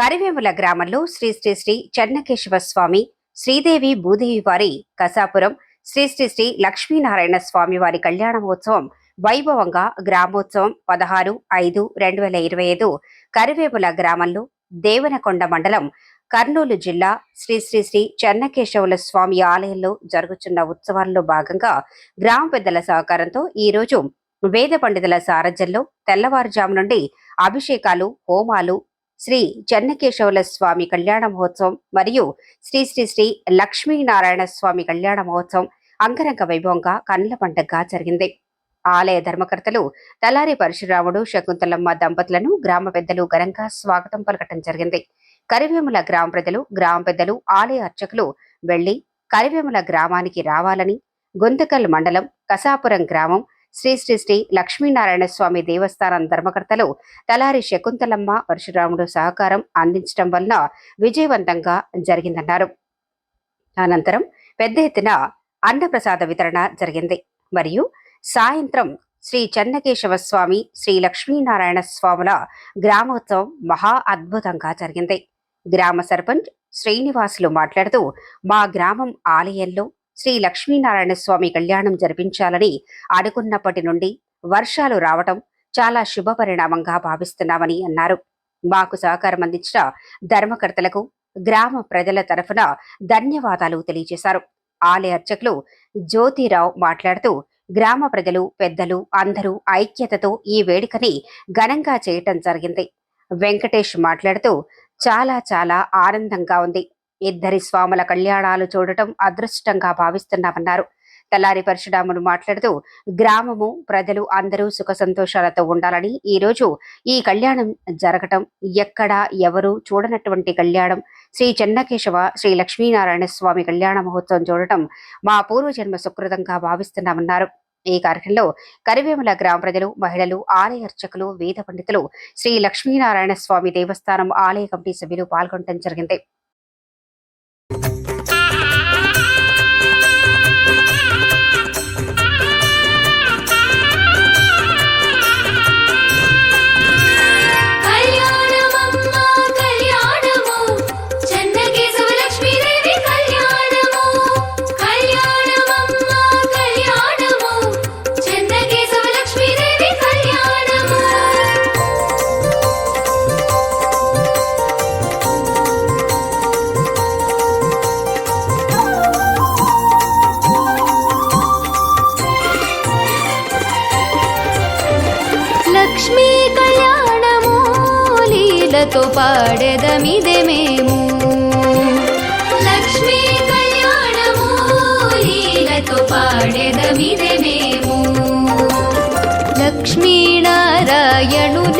కరివేముల గ్రామంలో శ్రీ శ్రీ శ్రీ చెన్నకేశవ స్వామి శ్రీదేవి భూదేవి వారి కసాపురం శ్రీ శ్రీ శ్రీ లక్ష్మీనారాయణ స్వామి వారి కళ్యాణమోత్సవం వైభవంగా గ్రామోత్సవం పదహారు ఐదు రెండు వేల ఇరవై ఐదు కరివేముల గ్రామంలో దేవనకొండ మండలం కర్నూలు జిల్లా శ్రీ శ్రీ శ్రీ చెన్నకేశవుల స్వామి ఆలయంలో జరుగుతున్న ఉత్సవాల్లో భాగంగా గ్రామ పెద్దల సహకారంతో ఈ రోజు వేద పండితుల సారథ్యంలో తెల్లవారుజాము నుండి అభిషేకాలు హోమాలు శ్రీ చెన్నకేశవుల స్వామి కళ్యాణ మహోత్సవం మరియు శ్రీ శ్రీ శ్రీ లక్ష్మీనారాయణ స్వామి కళ్యాణ మహోత్సవం అంగరంగ వైభవంగా కన్నుల పండగగా జరిగింది. ఆలయ ధర్మకర్తలు తలారి పరశురాముడు శకుంతలమ్మ దంపతులను గ్రామ పెద్దలు ఘనంగా స్వాగతం పలకటం జరిగింది. కరివేముల గ్రామ ప్రజలు గ్రామ పెద్దలు ఆలయ అర్చకులు వెళ్ళి కరివేముల గ్రామానికి రావాలని గుంతకల్ మండలం కసాపురం గ్రామం శ్రీ శ్రీ శ్రీ లక్ష్మీనారాయణ స్వామి దేవస్థానం ధర్మకర్తలు తలారి శకుంతలమ్మ పరశురాముడు సహకారం అందించడం వలన విజయవంతంగా జరిగిందన్నారు. అనంతరం పెద్ద ఎత్తున అన్నప్రసాద వితరణ జరిగింది. మరియు సాయంత్రం శ్రీ చెన్నకేశవ స్వామి శ్రీ లక్ష్మీనారాయణ స్వాముల గ్రామోత్సవం మహా అద్భుతంగా జరిగింది. గ్రామ సర్పంచ్ శ్రీనివాసులు మాట్లాడుతూ మా గ్రామం ఆలయంలో శ్రీ లక్ష్మీనారాయణ స్వామి కళ్యాణం జరిపించాలని అనుకున్నప్పటి నుండి వర్షాలు రావటం చాలా శుభ పరిణామంగా భావిస్తున్నామని అన్నారు. మాకు సహకారం అందించిన ధర్మకర్తలకు గ్రామ ప్రజల తరఫున ధన్యవాదాలు తెలియజేశారు. ఆలయ అర్చకులు జ్యోతిరావు మాట్లాడుతూ గ్రామ ప్రజలు పెద్దలు అందరూ ఐక్యతతో ఈ వేడుకని ఘనంగా చేయటం జరిగింది. వెంకటేష్ మాట్లాడుతూ చాలా చాలా ఆనందంగా ఉంది. ఇద్దరి స్వాముల కళ్యాణాలు చూడటం అదృష్టంగా భావిస్తున్నామన్నారు. తెల్లారి పరశురాములు మాట్లాడుతూ గ్రామము ప్రజలు అందరూ సుఖ సంతోషాలతో ఉండాలని ఈ రోజు ఈ కళ్యాణం జరగటం ఎక్కడ ఎవరు చూడనటువంటి కళ్యాణం. శ్రీ చెన్నకేశవ శ్రీ లక్ష్మీనారాయణ స్వామి కళ్యాణ మహోత్సవం చూడటం మా పూర్వజన్మ సుకృతంగా భావిస్తున్నామన్నారు. ఈ కార్యక్రమంలో కరివేముల గ్రామ ప్రజలు మహిళలు ఆలయ అర్చకులు వేద పండితులు శ్రీ లక్ష్మీనారాయణ స్వామి దేవస్థానం ఆలయ కమిటీ సభ్యులు పాల్గొనడం జరిగింది. లక్ష్మీనారాయణులే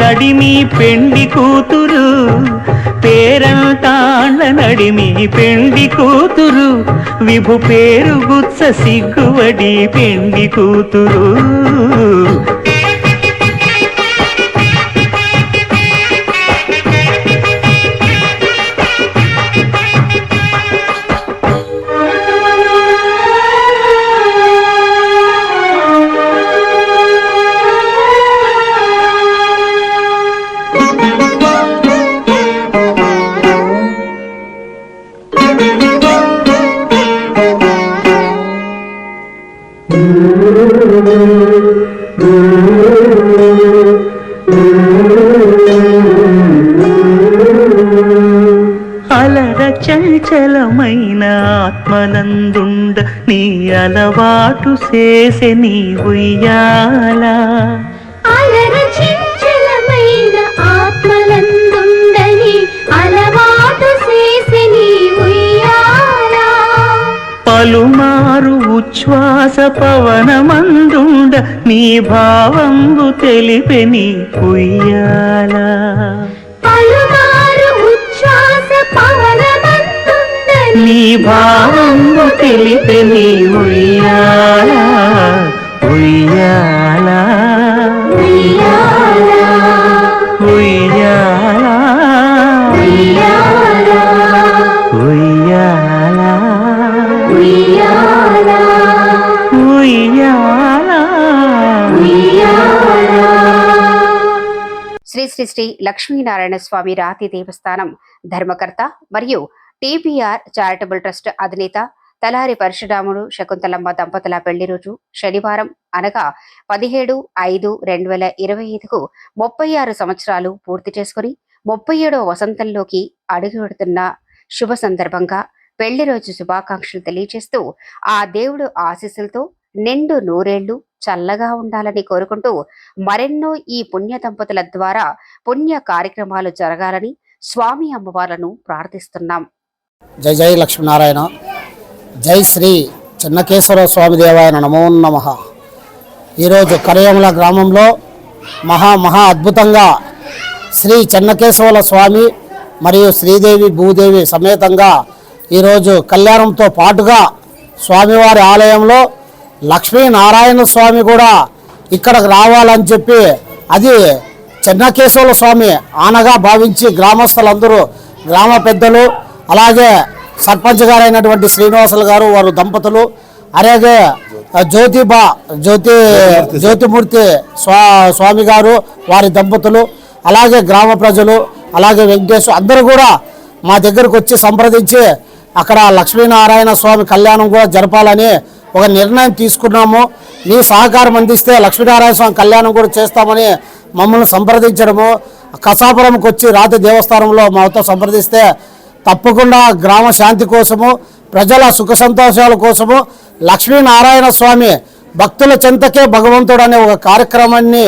నడిమి పెండి కూతురు పేరంటాండ్ల నడిమి పెండి కూతురు విభు పేరు గుత్స సిగ్గువడి పెండి కూతురు. చలమైన ఆత్మనందుండ నీ అలవాటు చేసే నీ ఉయ్యాల పలుమారు ఉచ్ఛ్వాస పవనమందుండ నీ భావంబు తెలిపెని పుయ్యాలా నీ భావంబు తెలిపే నీ ఉయ్యాల శ్రీ శ్రీ శ్రీ లక్ష్మీనారాయణ స్వామి రాతి దేవస్థానం ధర్మకర్త మరియు టీపీఆర్ చారిటబుల్ ట్రస్ట్ అధినేత తలారి పరశురాముడు శకుంతలమ్మ దంపతుల పెళ్ళి రోజు శనివారం అనగా పదిహేడు ఐదు రెండు వేల ఇరవై ఐదుకు ముప్పై ఆరు సంవత్సరాలు పూర్తి చేసుకుని ముప్పై ఏడవ వసంతంలోకి అడుగుపెడుతున్న శుభ సందర్భంగా పెళ్ళి రోజు శుభాకాంక్షలు తెలియజేస్తూ ఆ దేవుడు ఆశీస్సులతో నిండు నూరేళ్ళు చల్లగా ఉండాలని కోరుకుంటూ మరెన్నో ఈ పుణ్య దంపతుల ద్వారా పుణ్య కార్యక్రమాలు జరగాలని స్వామి అమ్మవార్లను ప్రార్థిస్తున్నాం. జై జై లక్ష్మీనారాయణ. జై శ్రీ చిన్నకేశ్వర స్వామి దేవాయన నమో నమ. ఈరోజు కరయముల గ్రామంలో మహా మహా అద్భుతంగా శ్రీ చెన్నకేశవుల స్వామి మరియు శ్రీదేవి భూదేవి సమేతంగా ఈరోజు కళ్యాణంతో పాటుగా స్వామివారి ఆలయంలో లక్ష్మీనారాయణ స్వామి కూడా ఇక్కడికి రావాలని చెప్పి అది చెన్నకేశవుల స్వామి ఆనగా భావించి గ్రామస్తులందరూ గ్రామ పెద్దలు అలాగే సర్పంచ్ గారైనటువంటి శ్రీనివాసులు గారు వారు దంపతులు అలాగే జ్యోతిబా జ్యోతి జ్యోతిమూర్తి స్వా స్వామి గారు వారి దంపతులు అలాగే గ్రామ ప్రజలు అలాగే వెంకటేశ్ అందరూ కూడా మా దగ్గరకు వచ్చి సంప్రదించి అక్కడ లక్ష్మీనారాయణ స్వామి కళ్యాణం కూడా జరపాలని ఒక నిర్ణయం తీసుకున్నాము. మీ సహకారం అందిస్తే లక్ష్మీనారాయణ స్వామి కళ్యాణం కూడా చేస్తామని మమ్మల్ని సంప్రదించడము. కసాపురంకి వచ్చి రాతి దేవస్థానంలో మాతో సంప్రదిస్తే తప్పకుండా గ్రామ శాంతి కోసము ప్రజల సుఖ సంతోషాల కోసము లక్ష్మీనారాయణ స్వామి భక్తుల చెంతకే భగవంతుడు అనే ఒక కార్యక్రమాన్ని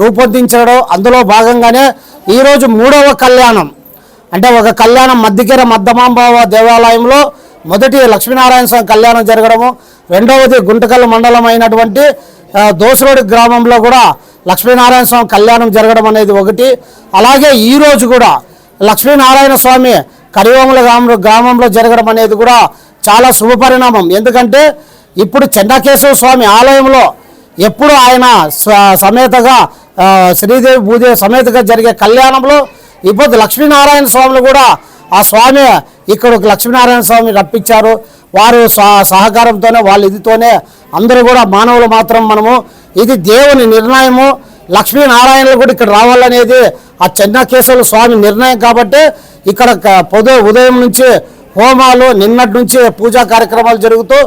రూపొందించడం అందులో భాగంగానే ఈరోజు మూడవ కళ్యాణం. అంటే ఒక కళ్యాణం మధ్యకెర మద్దమాంబావ దేవాలయంలో మొదటి లక్ష్మీనారాయణ స్వామి కళ్యాణం జరగడము రెండవది గుంటకల్ మండలం అయినటువంటి ఆ, దోసరోడి గ్రామంలో కూడా లక్ష్మీనారాయణ స్వామి కళ్యాణం జరగడం అనేది ఒకటి. అలాగే ఈరోజు కూడా లక్ష్మీనారాయణ స్వామి కరివముల గ్రామంలో గ్రామంలో జరగడం అనేది కూడా చాలా శుభపరిణామం ఎందుకంటే ఇప్పుడు చెన్నకేశవ స్వామి ఆలయంలో ఎప్పుడు ఆయన సమేతగా శ్రీదేవి భూదేవి సమేతగా జరిగే కళ్యాణంలో ఇప్పుడు లక్ష్మీనారాయణ స్వాములు కూడా ఆ స్వామి ఇక్కడ లక్ష్మీనారాయణ స్వామి రప్పించారు. వారు సహకారంతోనే వాళ్ళ ఇదితోనే అందరూ కూడా మానవులు మాత్రం మనము ఇది దేవుని నిర్ణయము. లక్ష్మీనారాయణలు కూడా ఇక్కడ రావాలనేది ఆ చెన్నకేశ్వర స్వామి నిర్ణయం కాబట్టి ఇక్కడ పొదో ఉదయం నుంచి హోమాలు నిన్నటి నుంచి పూజా కార్యక్రమాలు జరుగుతూ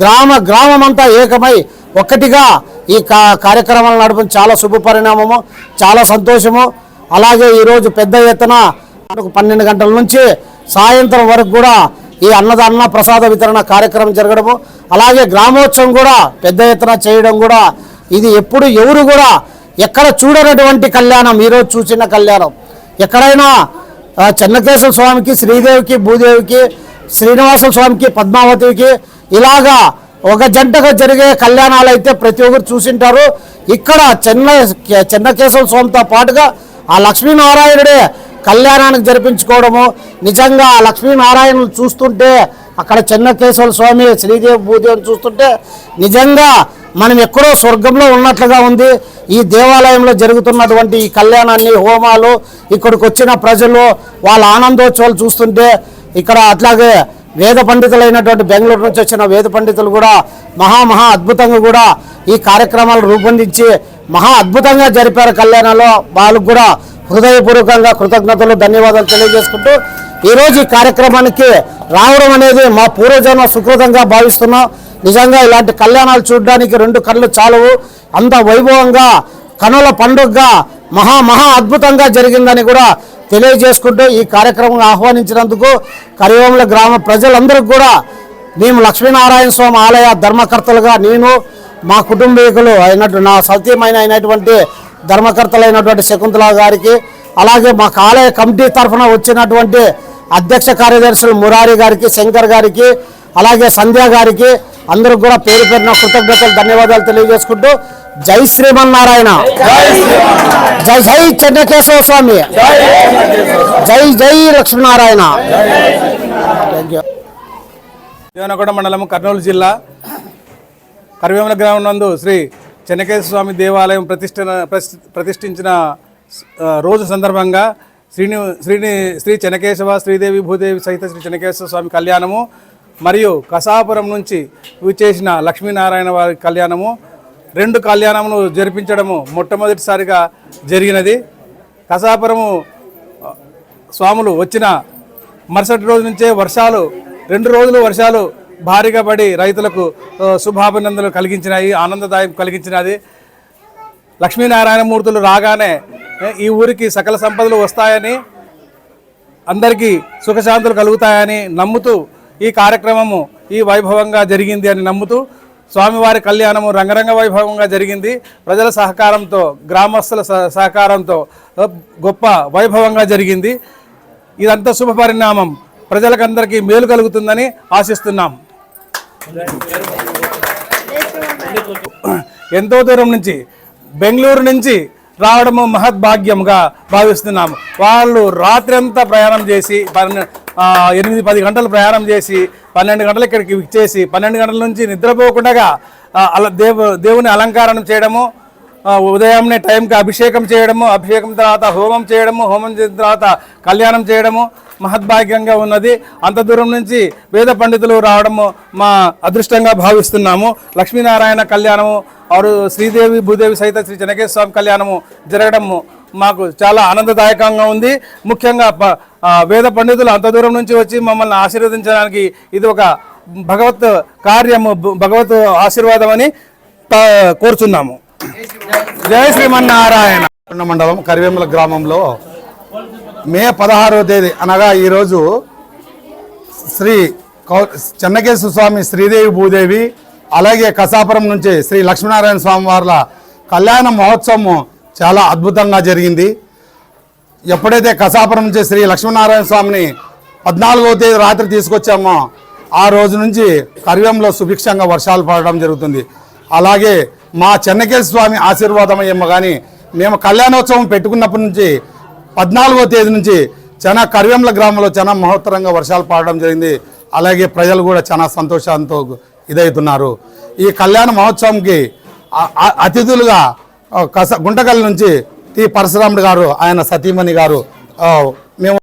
గ్రామ గ్రామం అంతా ఏకమై ఒక్కటిగా ఈ కా కార్యక్రమాలు నడపడం చాలా శుభ పరిణామము చాలా సంతోషము. అలాగే ఈరోజు పెద్ద ఎత్తున మనకు పన్నెండు గంటల నుంచి సాయంత్రం వరకు కూడా ఈ అన్నదాన ప్రసాద వితరణ కార్యక్రమం జరగడము. అలాగే గ్రామోత్సవం కూడా పెద్ద ఎత్తున చేయడం కూడా ఇది ఎప్పుడు ఎవరు కూడా ఎక్కడ చూడనటువంటి కళ్యాణం ఈరోజు చూసిన కళ్యాణం. ఎక్కడైనా చెన్నకేశవ చెన్నకేశ్వర స్వామికి శ్రీదేవికి భూదేవికి శ్రీనివాస స్వామికి పద్మావతికి ఇలాగా ఒక జంటగా జరిగే కళ్యాణాలు అయితే ప్రతి ఒక్కరు చూసింటారు. ఇక్కడ చెన్న చెన్నకేశ్వర స్వామితో పాటుగా ఆ లక్ష్మీనారాయణుడే కళ్యాణానికి జరిపించుకోవడము నిజంగా ఆ లక్ష్మీనారాయణను చూస్తుంటే అక్కడ చెన్నకేశ్వర స్వామి శ్రీదేవి భూదేవిని చూస్తుంటే నిజంగా మనం ఎక్కడో స్వర్గంలో ఉన్నట్లుగా ఉంది. ఈ దేవాలయంలో జరుగుతున్నటువంటి ఈ కళ్యాణాన్ని హోమాలు ఇక్కడికి వచ్చిన ప్రజలు వాళ్ళ ఆనందోత్సవాలు చూస్తుంటే ఇక్కడ అట్లాగే వేద పండితులైనటువంటి బెంగళూరు నుంచి వచ్చిన వేద పండితులు కూడా మహా మహా అద్భుతంగా కూడా ఈ కార్యక్రమాలు రూపొందించి మహా అద్భుతంగా జరిపారు కళ్యాణంలో. వాళ్ళకు కూడా హృదయపూర్వకంగా కృతజ్ఞతలు ధన్యవాదాలు తెలియజేసుకుంటూ ఈరోజు ఈ కార్యక్రమానికి రావడం అనేది మా పూర్వజన్మ సుకృతంగా భావిస్తున్నాం. నిజంగా ఇలాంటి కళ్యాణాలు చూడడానికి రెండు కళ్ళు చాలవు. అంత వైభవంగా కనుల పండుగగా మహా మహా అద్భుతంగా జరిగిందని కూడా తెలియజేసుకుంటూ ఈ కార్యక్రమం ఆహ్వానించినందుకు కరివేముల గ్రామ ప్రజలందరికీ కూడా మేము లక్ష్మీనారాయణ స్వామి ఆలయ ధర్మకర్తలుగా నేను మా కుటుంబీకులు అయినట్టు నా సత్యమైన అయినటువంటి ధర్మకర్తలైనటువంటి శకుంతల గారికి అలాగే మా ఆలయ కమిటీ తరఫున వచ్చినటువంటి అధ్యక్ష కార్యదర్శులు మురారి గారికి శంకర్ గారికి అలాగే సంధ్య గారికి అందరూ కూడా పేరు పేరున కృతజ్ఞతలు ధన్యవాదాలు తెలియజేసుకుంటూ జై శ్రీమన్నారాయణ. జై జై చెన్నకేశవ స్వామి. జై జై లక్ష్మీనారాయణ. థ్యాంక్ దేవనగూడ మండలం కర్నూలు జిల్లా కరివేమల గ్రామం నందు శ్రీ చెన్నకేశ్వర స్వామి దేవాలయం ప్రతిష్ట ప్రతిష్ఠించిన రోజు సందర్భంగా శ్రీని శ్రీని శ్రీ చెన్నకేశవ శ్రీదేవి భూదేవి సహిత శ్రీ చెన్నకేశ్వర స్వామి కళ్యాణము మరియు కసాపురం నుంచి చేసిన లక్ష్మీనారాయణ వారి కళ్యాణము రెండు కళ్యాణములు జరిపించడము మొట్టమొదటిసారిగా జరిగినది. కసాపురము స్వాములు వచ్చిన మరుసటి రోజు నుంచే వర్షాలు రెండు రోజులు వర్షాలు భారీగా పడి రైతులకు శుభాభినందనలు కలిగించినాయి ఆనందదాయం కలిగించినది. లక్ష్మీనారాయణ మూర్తులు రాగానే ఈ ఊరికి సకల సంపదలు వస్తాయని అందరికీ సుఖశాంతులు కలుగుతాయని నమ్ముతూ ఈ కార్యక్రమము ఈ వైభవంగా జరిగింది అని నమ్ముతూ స్వామివారి కళ్యాణము రంగరంగ వైభవంగా జరిగింది. ప్రజల సహకారంతో గ్రామస్తుల సహకారంతో గొప్ప వైభవంగా జరిగింది. ఇదంతా శుభ పరిణామం. ప్రజలకందరికీ మేలు కలుగుతుందని ఆశిస్తున్నాం. ఎంతో దూరం నుంచి బెంగళూరు నుంచి రావడము మహద్భాగ్యంగా భావిస్తున్నాము వాళ్ళు రాత్రి అంతా ప్రయాణం చేసి ఎనిమిది పది గంటలు ప్రయాణం చేసి పన్నెండు గంటలు ఇక్కడికి ఇచ్చేసి పన్నెండు గంటల నుంచి నిద్రపోకుండా అలా దేవు దేవుని అలంకారం చేయడము ఉదయంనే టైంకి అభిషేకం చేయడము అభిషేకం తర్వాత హోమం చేయడము హోమం చేసిన తర్వాత కళ్యాణం చేయడము మహద్భాగ్యంగా ఉన్నది. అంత దూరం నుంచి వేద పండితులు రావడము మా అదృష్టంగా భావిస్తున్నాము. లక్ష్మీనారాయణ కళ్యాణము ఆరు శ్రీదేవి భూదేవి సహిత శ్రీ చెనకేశ్వర స్వామి కళ్యాణము జరగడము మాకు చాలా ఆనందదాయకంగా ఉంది. ముఖ్యంగా ప- వేద పండితులు అంత దూరం నుంచి వచ్చి మమ్మల్ని ఆశీర్వదించడానికి ఇది ఒక భగవత్ కార్యము భగవత్ ఆశీర్వాదం అని కోరుచున్నాము. జయ శ్రీమన్నారాయణ. మండలం కరివేముల గ్రామంలో మే పదహారవ తేదీ అనగా ఈరోజు శ్రీ కౌ చెన్నకేశ్వర స్వామి శ్రీదేవి భూదేవి అలాగే కసాపురం నుంచి శ్రీ లక్ష్మీనారాయణ స్వామి వార్ల కళ్యాణ మహోత్సవం చాలా అద్భుతంగా జరిగింది. ఎప్పుడైతే కసాపురం నుంచి శ్రీ లక్ష్మీనారాయణ స్వామిని పద్నాలుగవ తేదీ రాత్రి తీసుకొచ్చామో ఆ రోజు నుంచి కరివేంలో సుభిక్షంగా వర్షాలు పడడం జరుగుతుంది. అలాగే మా చెన్నకేశ్వర స్వామి ఆశీర్వాదం అయ్యమ్మ కానీ మేము కళ్యాణోత్సవం పెట్టుకున్నప్పటి నుంచి పద్నాలుగో తేదీ నుంచి చాలా కరివేంల గ్రామంలో చాలా మహోత్తరంగా వర్షాలు పడడం జరిగింది. అలాగే ప్రజలు కూడా చాలా సంతోషంతో ఇదవుతున్నారు ఈ కళ్యాణ మహోత్సవంకి అతిథులుగా కస గుంటకల్ నుంచి టి పరశురాముడు గారు ఆయన సతీమణి గారు